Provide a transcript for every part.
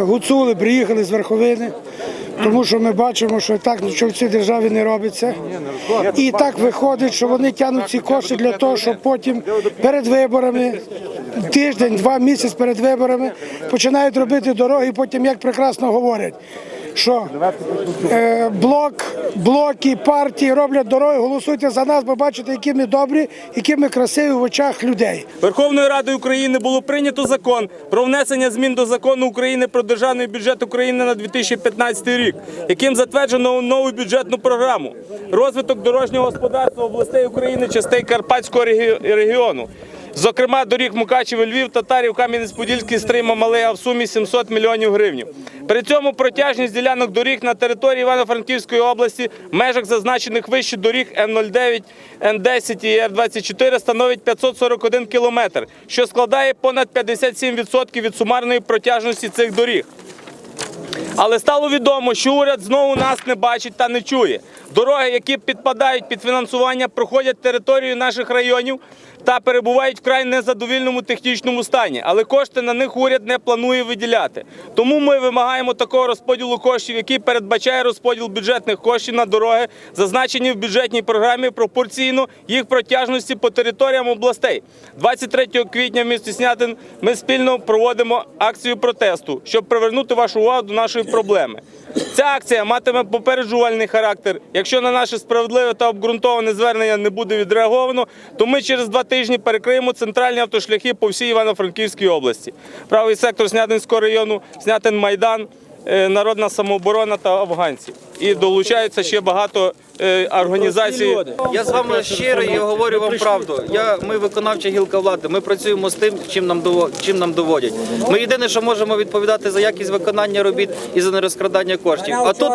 гуцули приїхали з верховини, тому що ми бачимо, що так нічого в цій державі не робиться. І так виходить, що вони тягнуть ці кошти для того, щоб потім перед виборами, тиждень, два місяці перед виборами починають робити дороги, потім як прекрасно говорять. Що е, блок, блоки, партії роблять дороги, голосуйте за нас, бо бачите, які ми добрі, які ми красиві в очах людей. Верховною Радою України було прийнято закон про внесення змін до закону України про державний бюджет України на 2015 рік, яким затверджено нову бюджетну програму розвиток дорожнього господарства областей України, частей Карпатського регіону. Зокрема, доріг Мукачево, Львів, Татарів, Кам'янець-Подільський, Стрима, Малея в сумі 700 мільйонів гривень. При цьому протяжність ділянок доріг на території Івано-Франківської області в межах зазначених вище доріг Н09, Н10 і Р24 становить 541 кілометр, що складає понад 57% від сумарної протяжності цих доріг. Але стало відомо, що уряд знову нас не бачить та не чує. Дороги, які підпадають під фінансування, проходять територію наших районів та перебувають в край незадовільному технічному стані. Але кошти на них уряд не планує виділяти. Тому ми вимагаємо такого розподілу коштів, який передбачає розподіл бюджетних коштів на дороги, зазначені в бюджетній програмі пропорційно їх протяжності по територіям областей. 23 квітня в місті Снятин ми спільно проводимо акцію протесту, щоб привернути вашу увагу до нашої проблеми. Ця акція матиме попереджувальний характер. Якщо на наше справедливе та обґрунтоване звернення не буде відреаговано, то ми через два тижні перекриємо центральні автошляхи по всій Івано-Франківській області. Правий сектор Снятинського району, Снятин Майдан, е, Народна самооборона та афганці. І долучаються ще багато е, організацій. Я з вами щирий і говорю вам правду. Я, ми виконавча гілка влади. Ми працюємо з тим, чим нам чим нам доводять. Ми єдине, що можемо відповідати за якість виконання робіт і за нерозкрадання коштів. А тут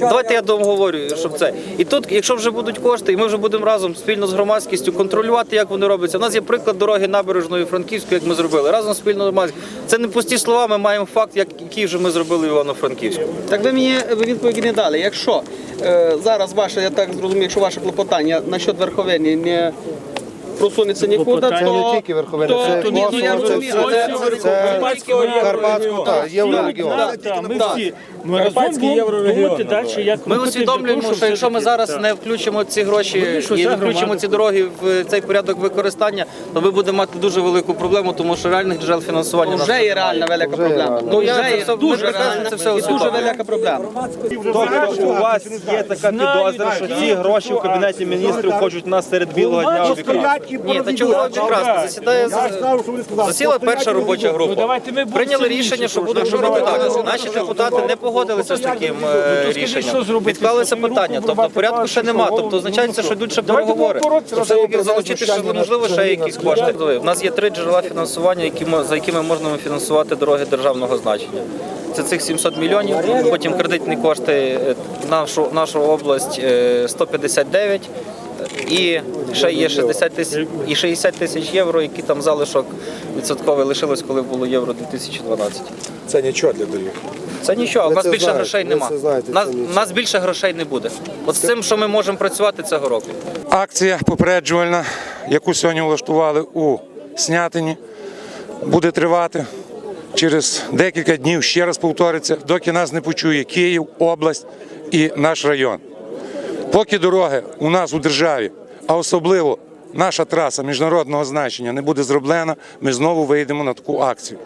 давайте я договорю, щоб це. І тут, якщо вже будуть кошти, і ми вже будемо разом спільно з громадськістю контролювати, як вони робляться. У нас є приклад дороги набережної Франківської, як ми зробили. Разом спільно з громадськістю. Це не пусті слова. Ми маємо факт, який вже ми зробили в Івано-Франківську. Так ви мені ви відповіді не дали. Якщо е, зараз ваше, я так зрозумів, що ваше клопотання. Насчет верховені не просунеться нікуди, Це не тільки верховина, це то ні, ну, я Косово, це розумію, це Карпатську, так, єврорегіон. Так, ми всі ми разом будемо думати далі, як Ми робити для усвідомлюємо, що якщо ми все-таки- зараз Так. не включимо ці гроші що і ця не включимо громада- ці дороги в цей порядок використання, то ми будемо мати дуже велику проблему, тому що реальних джерел фінансування вже є реальна велика проблема. Ну, Ну, я це все- дуже реальна це все дуже велика проблема. Тобто у вас є така підозра, що ці гроші в кабінеті міністрів хочуть нас серед білого дня обікрасти? Ні, та чого прекрасно. Засідає засіла перша робоча Ну, група. Прийняли рішення, що будемо робити так. Наші депутати не погодилися з таким е, рішенням. що? Відклалися питання. Тобто порядку ще нема. Тобто означається, що йдуть ще переговори. Тобто залучити ще можливо ще якісь кошти. У нас є три джерела фінансування, які за якими можна фінансувати дороги державного значення. Це цих 700 мільйонів, потім кредитні кошти е, нашу, нашу область е, 159 і ще є 60 тисяч і 60 тисяч євро, які там залишок відсотковий лишилось, коли було євро 2012. Це нічого для доріг. Це нічого, у нас більше знаєте, грошей нема. Нас, нас більше грошей не буде. От з цим, що ми можемо працювати цього року. Акція попереджувальна, яку сьогодні влаштували у Снятині, буде тривати через декілька днів. Ще раз повториться, доки нас не почує Київ, область і наш район. Поки дороги у нас у державі, а особливо наша траса міжнародного значення не буде зроблена, ми знову вийдемо на таку акцію.